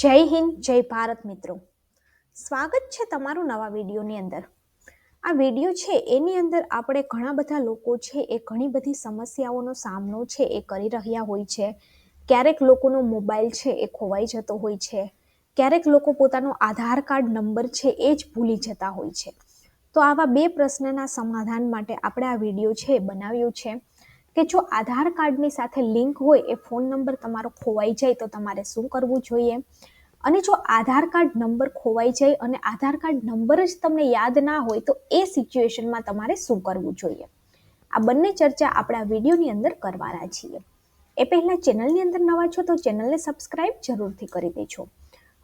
જય હિન્દ, જય ભારત મિત્રો. સ્વાગત છે તમારું નવા વિડીયોની અંદર. આ વીડિયો છે, એની અંદર આપણે ઘણા બધા લોકો છે, એ ઘણી બધી સમસ્યાઓનો સામનો છે, એ કરી રહ્યા હોય છે. ક્યારેક લોકોનો મોબાઈલ છે, એ ખોવાઈ જતો હોય છે. ક્યારેક લોકો પોતાનો આધાર કાર્ડ નંબર છે, એ જ ભૂલી જતા હોય છે. તો આવા બે પ્રશ્નના સમાધાન માટે આપણે આ વીડિયો છે, બનાવ્યો છે. કે જો આધાર કાર્ડની સાથે લિંક હોય એ ફોન નંબર તમારો ખોવાઈ જાય તો તમારે શું કરવું જોઈએ? અને જો આધાર કાર્ડ નંબર ખોવાઈ જાય અને આધાર કાર્ડ નંબર જ તમને યાદ ના હોય તો એ સિચ્યુએશનમાં તમારે શું કરવું જોઈએ? આ બંને ચર્ચા આપણા વિડીયોની અંદર કરવાના છીએ. એ પહેલાં ચેનલની અંદર નવા છો તો ચેનલને સબસ્ક્રાઇબ જરૂરથી કરી દેજો.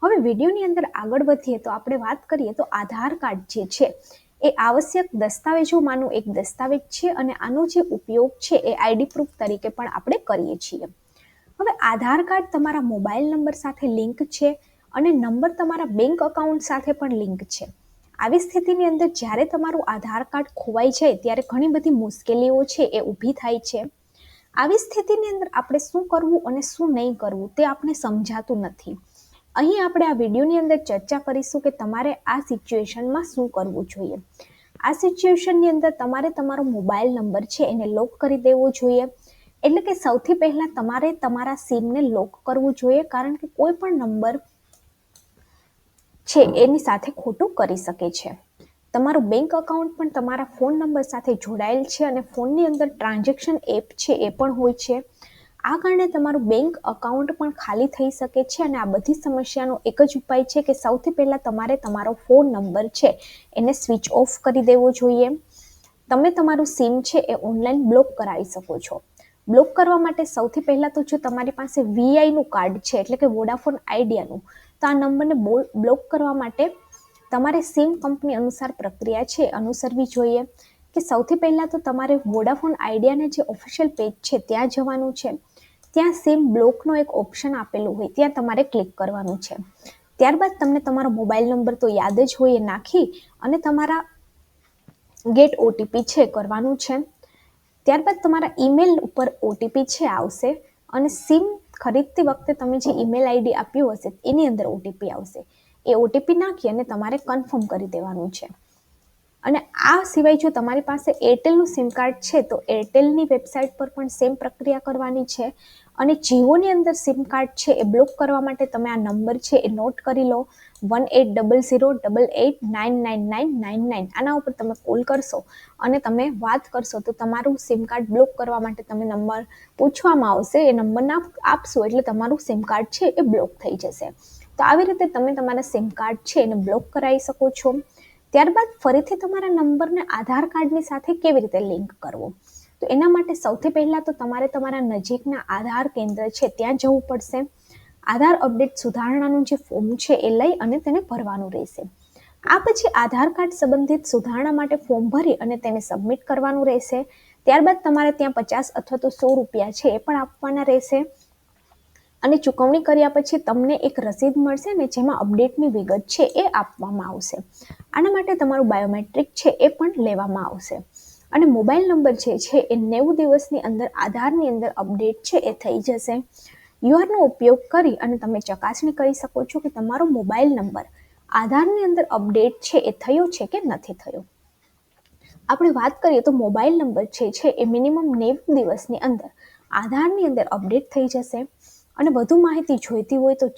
હવે વિડીયોની અંદર આગળ વધીએ તો આપણે વાત કરીએ તો આધાર કાર્ડ જે છે એ આવશ્યક દસ્તાવેજોમાંનું એક દસ્તાવેજ છે અને આનો જે ઉપયોગ છે એ આઈડી પ્રૂફ તરીકે પણ આપણે કરીએ છીએ. હવે આધાર કાર્ડ તમારા મોબાઈલ નંબર સાથે લિંક છે અને નંબર તમારા બેંક અકાઉન્ટ સાથે પણ લિંક છે. આવી સ્થિતિની અંદર જ્યારે તમારું આધાર કાર્ડ ખોવાઈ જાય ત્યારે ઘણી બધી મુશ્કેલીઓ છે એ ઊભી થાય છે. આવી સ્થિતિની અંદર આપણે શું કરવું અને શું નહીં કરવું તે આપણે સમજાતું નથી. અહીં આપણે આ વિડીયોની અંદર ચર્ચા કરીશું કે તમારે આ સિચ્યુએશનમાં શું કરવું જોઈએ. આ સિચ્યુએશનની અંદર તમારે તમારો મોબાઈલ નંબર છે એને લોક કરી દેવો જોઈએ. એટલે કે સૌથી પહેલાં તમારે તમારા સિમને લોક કરવું જોઈએ કારણ કે કોઈ પણ નંબર છે એની સાથે ખોટું કરી શકે છે. તમારું બેંક અકાઉન્ટ પણ તમારા ફોન નંબર સાથે જોડાયેલ છે અને ફોનની અંદર ટ્રાન્ઝેક્શન એપ છે એ પણ હોય છે. આ કારણે તમારું બેંક અકાઉન્ટ પણ ખાલી થઈ શકે છે અને આ બધી સમસ્યાનો એક જ ઉપાય છે કે સૌથી પહેલાં તમારે તમારો ફોન નંબર છે, એને સ્વિચ ઓફ કરી દેવો જોઈએ. તમે તમારું સિમ છે એ ઓનલાઈન બ્લોક કરાવી શકો છો. બ્લોક કરવા માટે સૌથી પહેલાં તો જો તમારી પાસે વીઆઈનું કાર્ડ છે, એટલે કે વોડાફોન આઈડિયાનું તો આ નંબરને બ્લોક કરવા માટે તમારે સિમ કંપની અનુસાર પ્રક્રિયા છે અનુસરવી જોઈએ. કે સૌથી પહેલાં તો તમારે વોડાફોન આઈડિયાના જે ઓફિશિયલ પેજ છે, ત્યાં જવાનું છે. ત્યાં સિમ બ્લોકનો એક ઓપ્શન આપેલું હોય, ત્યાં તમારે ક્લિક કરવાનું છે. ત્યારબાદ તમને તમારો મોબાઈલ નંબર તો યાદ જ હોય એ નાખી અને તમારા ગેટ ઓટીપી છે કરવાનું છે. ત્યારબાદ તમારા ઈમેલ ઉપર ઓટીપી છે આવશે અને સિમ ખરીદતી વખતે તમે જે ઈમેલ આઈડી આપ્યું હશે, એની અંદર ઓટીપી આવશે. એ ઓટીપી નાખી અને તમારે કન્ફર્મ કરી દેવાનું છે. અને આ સિવાય જો તમારી પાસે એરટેલનું સિમ કાર્ડ છે, તો એરટેલની વેબસાઇટ પર પણ સેમ પ્રક્રિયા કરવાની છે. અને જીઓની અંદર સિમ કાર્ડ છે, એ બ્લોક કરવા માટે તમે આ નંબર છે, એ નોટ કરી લો. One eight double zero double eight nine nine nine nine nine. આના ઉપર તમે કોલ કરશો અને તમે વાત કરશો, તો તમારું સિમ કાર્ડ બ્લોક કરવા માટે તમે નંબર પૂછવામાં આવશે. એ નંબર ના આપશો એટલે તમારું સિમ કાર્ડ છે, એ બ્લોક થઈ જશે. તો આવી રીતે તમે તમારા સિમ કાર્ડ છે, એને બ્લોક કરાવી શકો છો. ત્યારબાદ ફરીથી તમારા નંબરને આધાર કાર્ડની સાથે કેવી રીતે લિંક કરવો? તો એના માટે સૌથી પહેલાં તો તમારે તમારા નજીકના આધાર કેન્દ્ર છે ત્યાં જવું પડશે. આધાર અપડેટ સુધારણાનું જે ફોર્મ છે એ લઈ અને તેને ભરવાનું રહેશે. આ પછી આધાર કાર્ડ સંબંધિત સુધારણા માટે ફોર્મ ભરી અને તેને સબમિટ કરવાનું રહેશે. ત્યારબાદ તમારે ત્યાં પચાસ અથવા તો સો રૂપિયા છે એ પણ આપવાના રહેશે. અને ચૂકવણી કર્યા પછી તમને એક રસીદ મળશે ને જેમાં અપડેટની વિગત છે એ આપવામાં આવશે. આના માટે તમારું બાયોમેટ્રિક છે એ પણ લેવામાં આવશે. અને મોબાઈલ નંબર જે છે એ નેવું દિવસની અંદર આધારની અંદર અપડેટ છે એ થઈ જશે. યુઆરનો ઉપયોગ કરી અને તમે ચકાસણી કરી શકો છો કે તમારો મોબાઈલ નંબર આધારની અંદર અપડેટ છે એ થયો છે કે નથી થયો. આપણે વાત કરીએ તો મોબાઈલ નંબર જે છે એ મિનિમમ નેવું દિવસની અંદર આધારની અંદર અપડેટ થઈ જશે. અને વધુ માહિતી જોઈતી હોય તો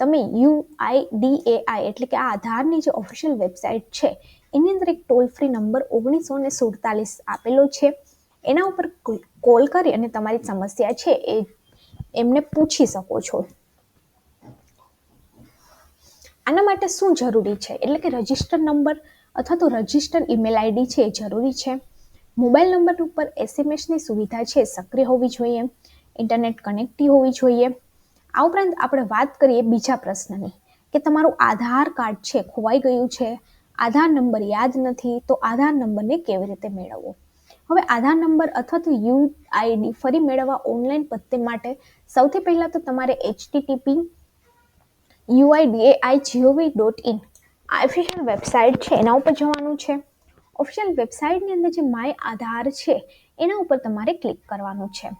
તમે યુઆઈડીએઆઈ એટલે કે આ આધારની જે ઓફિશિયલ વેબસાઇટ છે, એની અંદર એક ટોલ ફ્રી નંબર ઓગણીસો ને સુડતાલીસ આપેલો છે. એના ઉપર કોલ કરી અને તમારી સમસ્યા છે એ એમને પૂછી શકો છો. આના માટે શું જરૂરી છે? એટલે કે રજિસ્ટર નંબર અથવા તો રજિસ્ટર ઈમેલ આઈડી છે એ જરૂરી છે. મોબાઈલ નંબર ઉપર એસએમએસની સુવિધા છે, સક્રિય હોવી જોઈએ. ઇન્ટરનેટ કનેક્ટિવ હોવી જોઈએ. આ ઉપરાંત આપણે વાત કરીએ બીજા પ્રશ્નની, કે તમારું આધાર કાર્ડ છે, ખોવાઈ ગયું છે, આધાર નંબર યાદ નથી, તો આધાર નંબરને કેવી રીતે મેળવવો? હવે આધાર નંબર અથવા તો યુ આઈડી ફરી મેળવવા ઓનલાઈન પત્તે માટે સૌથી પહેલાં તો તમારે HTTP UIDAI GOV dot in. આ ઓફિશિયલ વેબસાઇટ છે, એના ઉપર જવાનું છે. ઓફિશિયલ વેબસાઇટની અંદર જે માય આધાર છે, એના ઉપર તમારે ક્લિક કરવાનું છે.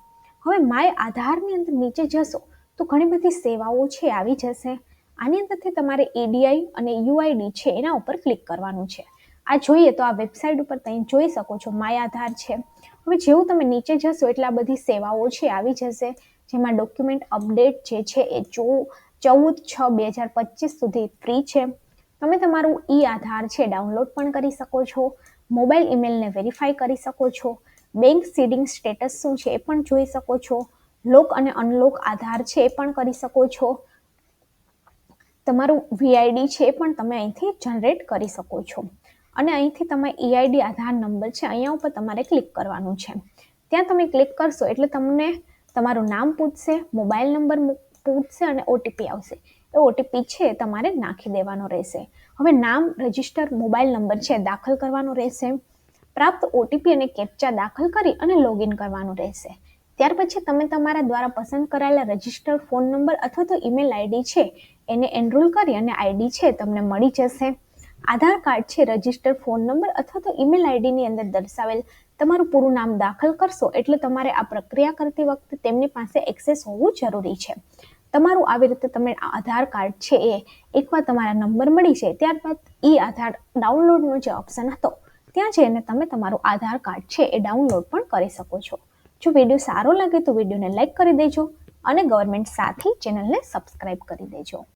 હવે માય આધારની અંદર નીચે જશો તો ઘણી બધી સેવાઓ છે, આવી જશે. આની અંદરથી તમારે એડીઆઈ અને યુઆઈડી છે, એના ઉપર ક્લિક કરવાનું છે. આ જોઈએ તો આ વેબસાઇટ ઉપર તમે જોઈ શકો છો માય આધાર છે. હવે જેવું તમે નીચે જશો એટલે બધી સેવાઓ છે, આવી જશે. જેમાં ડોક્યુમેન્ટ અપડેટ જે છે, એ ચો ચૌદ છ બે હજાર પચીસ સુધી ફ્રી છે. તમે તમારું ઈ આધાર છે, ડાઉનલોડ પણ કરી શકો છો. મોબાઈલ ઈમેલને વેરીફાઈ કરી શકો છો. બેંક સીડિંગ સ્ટેટસ શું છે એ પણ જોઈ શકો છો. લોક અને અનલોક આધાર છે એ પણ કરી શકો છો. તમારું વીઆઈડી છે એ પણ તમે અહીંથી જનરેટ કરી શકો છો. અને અહીંથી તમે ઈઆઈડી આધાર નંબર છે અહીંયા ઉપર તમારે ક્લિક કરવાનું છે. ત્યાં તમે ક્લિક કરશો એટલે તમને તમારું નામ પૂછશે, મોબાઈલ નંબર પૂછશે અને ઓટીપી આવશે. એ ઓટીપી છે તમારે નાખી દેવાનો રહેશે. હવે નામ, રજિસ્ટર, મોબાઈલ નંબર છે દાખલ કરવાનો રહેશે. પ્રાપ્ત ઓટીપી અને કેપ્ચા દાખલ કરી અને લોગિન કરવાનું રહેશે. ત્યાર પછી તમે તમારા દ્વારા પસંદ કરાયેલા રજિસ્ટર ફોન નંબર અથવા તો ઈમેલ આઈડી છે, એને એનરોલ કરી અને આઈડી છે તમને મળી જશે. આધાર કાર્ડ છે રજિસ્ટર ફોન નંબર અથવા તો ઈમેલ આઈડીની અંદર દર્શાવેલ. તમારું પૂરું નામ દાખલ કરશો એટલે તમારે આ પ્રક્રિયા કરતી વખતે તેમની પાસે એક્સેસ હોવું જરૂરી છે. તમારું આવી રીતે તમે આધાર કાર્ડ છે એ એકવાર તમારા નંબર મળી છે ત્યારબાદ ઈ આધાર ડાઉનલોડનો જે ઓપ્શન હતો ત્યાં જઈને તમે તમારું આધાર કાર્ડ છે એ ડાઉનલોડ પણ કરી શકો છો. જો વીડિયો સારો લાગે તો વિડીયોને લાઇક કરી દેજો અને ગવર્મેન્ટ સાથી ચેનલને સબસ્ક્રાઈબ કરી દેજો.